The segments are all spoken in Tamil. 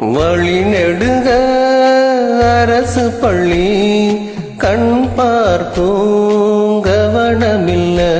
வழிநெடுக அரசு பள்ளி கண் பார்த்தும் கவனமில்லை.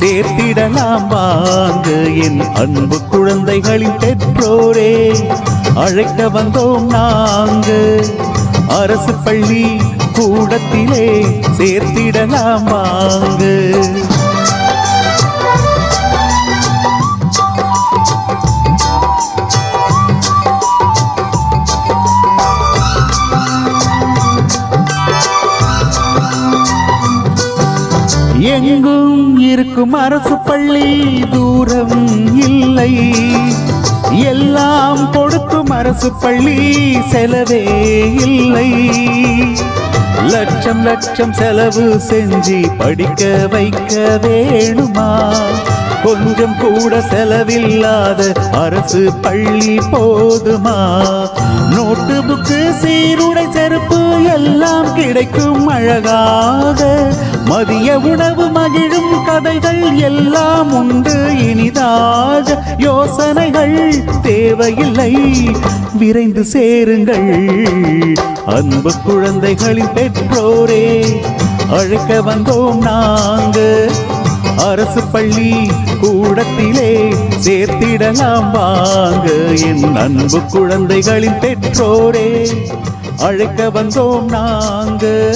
சேர்த்திடலாம் வாங்க. என் அன்பு குழந்தைகளின் பெற்றோரே அழைக்க வந்தோம் நாங்க. அரசு பள்ளி கூடத்திலே சேர்த்திடலாம் வாங்க. எங்கும் இருக்கும் அரசு பள்ளி தூரம் இல்லை. எல்லாம் கொடுக்கும் அரசு பள்ளி செலவே இல்லை. லட்சம் லட்சம் செலவு செஞ்சு படிக்க வைக்க வேணுமா? கொஞ்சம் கூட செலவில்லாத அரசு பள்ளி போதுமா? நோட்டு புக்கு சீருடை செருப்பு எல்லாம் கிடைக்கும் அழகாக. மதிய உணவு மகிழும் கதைகள் எல்லாம் உண்டு. இனிதாக யோசனைகள் தேவையில்லை. விரைந்து சேருங்கள். அன்பு குழந்தைகளின் பெற்றோரே அழைக்க வந்தோம் நாங்க. அரசு பள்ளி கூடத்திலே சேர்த்திடலாம் வாங்க. என் அன்பு குழந்தைகளின் பெற்றோரே அழைக்க வந்தோம் நாங்க.